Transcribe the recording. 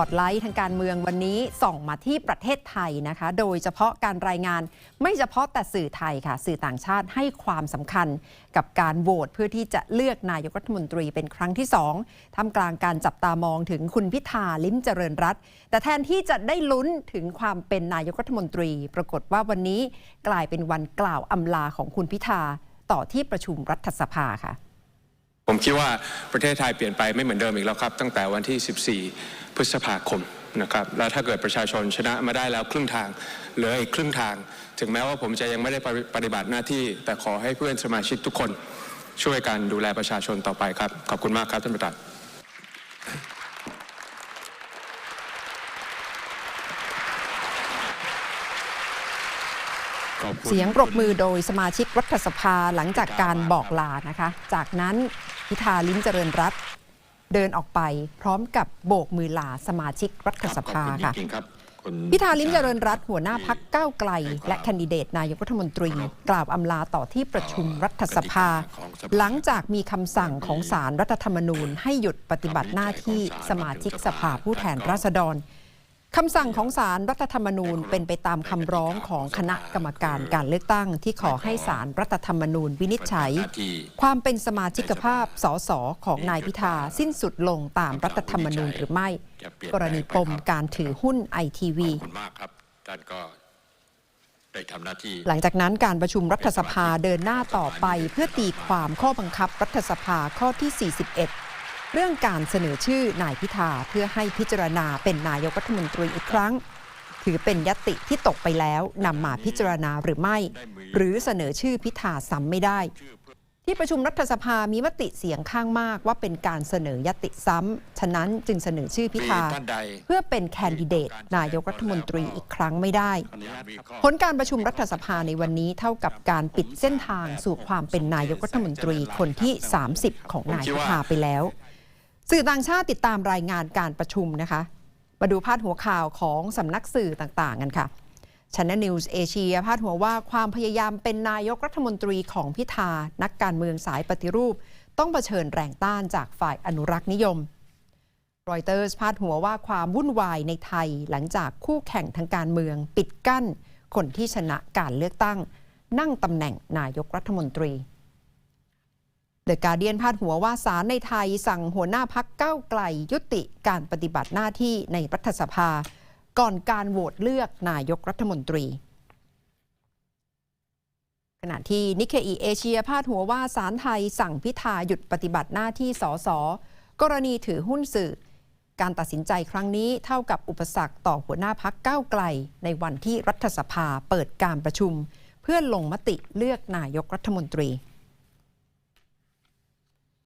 อตไลท์ทางการเมืองวันนี้ส่องมาที่ประเทศไทยนะคะ โดยเฉพาะการรายงานไม่เฉพาะแต่สื่อไทยค่ะ สื่อต่างชาติให้ความสำคัญกับการโหวตเพื่อที่จะเลือกนายกรัฐมนตรีเป็นครั้งที่สองท่ามกลางการจับตามองถึงคุณพิธาลิ้มเจริญรัตแต่แทนที่จะได้ลุ้นถึงความเป็นนายกรัฐมนตรี ปรากฏว่าวันนี้กลายเป็นวันกล่าวอำลาของคุณพิธาต่อที่ประชุมรัฐสภาค่ะ ผมคิดว่าประเทศไทยเปลี่ยนไปไม่เหมือนเดิมอีกแล้วครับ ตั้งแต่วันที่ 14 พฤษภาคมนะครับแล้วถ้าเกิดประชาชนชนะมาได้แล้วครึ่งทางเหลืออีกครึ่งทาง ถึงแม้ว่าผมจะยังไม่ได้ปฏิบัติหน้าที่ แต่ขอให้เพื่อนสมาชิกทุกคนช่วยกันดูแลประชาชนต่อไปครับ ขอบคุณมากครับท่านประธานเสียงปรบมือโดยสมาชิกรัฐสภาหลังจากการบอกลานะคะ จากนั้น พิธาลิ้มเจริญรัตน์เดินออกไปพร้อมกับโบกมือลาสมาชิกรัฐสภาค่ะพิธาลิ้มเจริญรัตน์หัวหน้าพักก้าวไกล และแคนดิเดตนายกรัฐมนตรี กล่าวอำลาต่อที่ประชุมรัฐสภา หลังจากมีคำสั่งของศาลรรัฐธรรมนูญ ให้หยุดปฏิบัติหน้าที่สมาชิกสภาผู้แทนราษฎร คำสั่งของศาลรรัฐธรรมนูญเป็นไปตามคำร้องของคณะกรรมการการเลือกตั้ง ที่ขอให้ศาลรรัฐธรรมนูญวินิจฉัย ความเป็นสมาชิกภาพสสของนายพิธาสิ้นสุดลงตามรัฐธรรมนูญหรือไม่ กรณีปมการถือหุ้นไอทีวีขอบคุณมากครับท่านก็ได้ทำหน้าที่หลังจากนั้นการประชุมรัฐสภาเดินหน้าต่อไปเพื่อตีความข้อบังคับรัฐสภาข้อที่ 41 เรื่องการเสนอชื่อนายพิธาเพื่อให้พิจารณาเป็นนายกรัฐมนตรีอีกครั้ง ถือเป็นยติที่ตกไปแล้วนำมาพิจารณาหรือไม่ หรือเสนอชื่อพิธาซ้ำไม่ได้ ที่ประชุมรัฐสภามีมติเสียงข้างมากว่าเป็นการเสนอยติซ้ำฉะนั้นจึงเสนอชื่อพิธาเพื่อเป็นแคนดิเดตนายกรัฐมนตรีอีกครั้งไม่ได้ ผลการประชุมรัฐสภาในวันนี้เท่ากับการปิดเส้นทางสู่ความเป็นนายกรัฐมนตรีคนที่ 30 ของนายพิธาไปแล้ว สื่อต่างชาติติดตามรายงานการประชุมนะคะ มาดูพาดหัวข่าวของสำนักสื่อต่างๆกันค่ะ Channel News Asia พาดหัวว่าความพยายามเป็นนายกรัฐมนตรีของพิธา นักการเมืองสายปฏิรูป ต้องเผชิญแรงต้านจากฝ่ายอนุรักษ์นิยมรอยเตอร์สพาดหัวว่าความวุ่นวายในไทยหลังจากคู่แข่งทางการเมือง ปิดกั้น คนที่ชนะการเลือกตั้ง นั่งตำแหน่งนายกรัฐมนตรี เดอะการเดียนพาดหัวว่าศาลในไทยสั่งหัวหน้าพักก้าวไกลยุติการปฏิบัติหน้าที่ในรัฐสภา ก่อนการโหวตเลือกนายกรัฐมนตรี ขณะที่นิเคอีเอเชียพาดหัวว่าศาลไทยสั่งพิธาหยุดปฏิบัติหน้าที่สสกรณีถือหุ้นสื่อ การตัดสินใจครั้งนี้เท่ากับอุปสรรคต่อหัวหน้าพักก้าวไกล ในวันที่รัฐสภาเปิดการประชุม เพื่อลงมติเลือกนายกรัฐมนตรี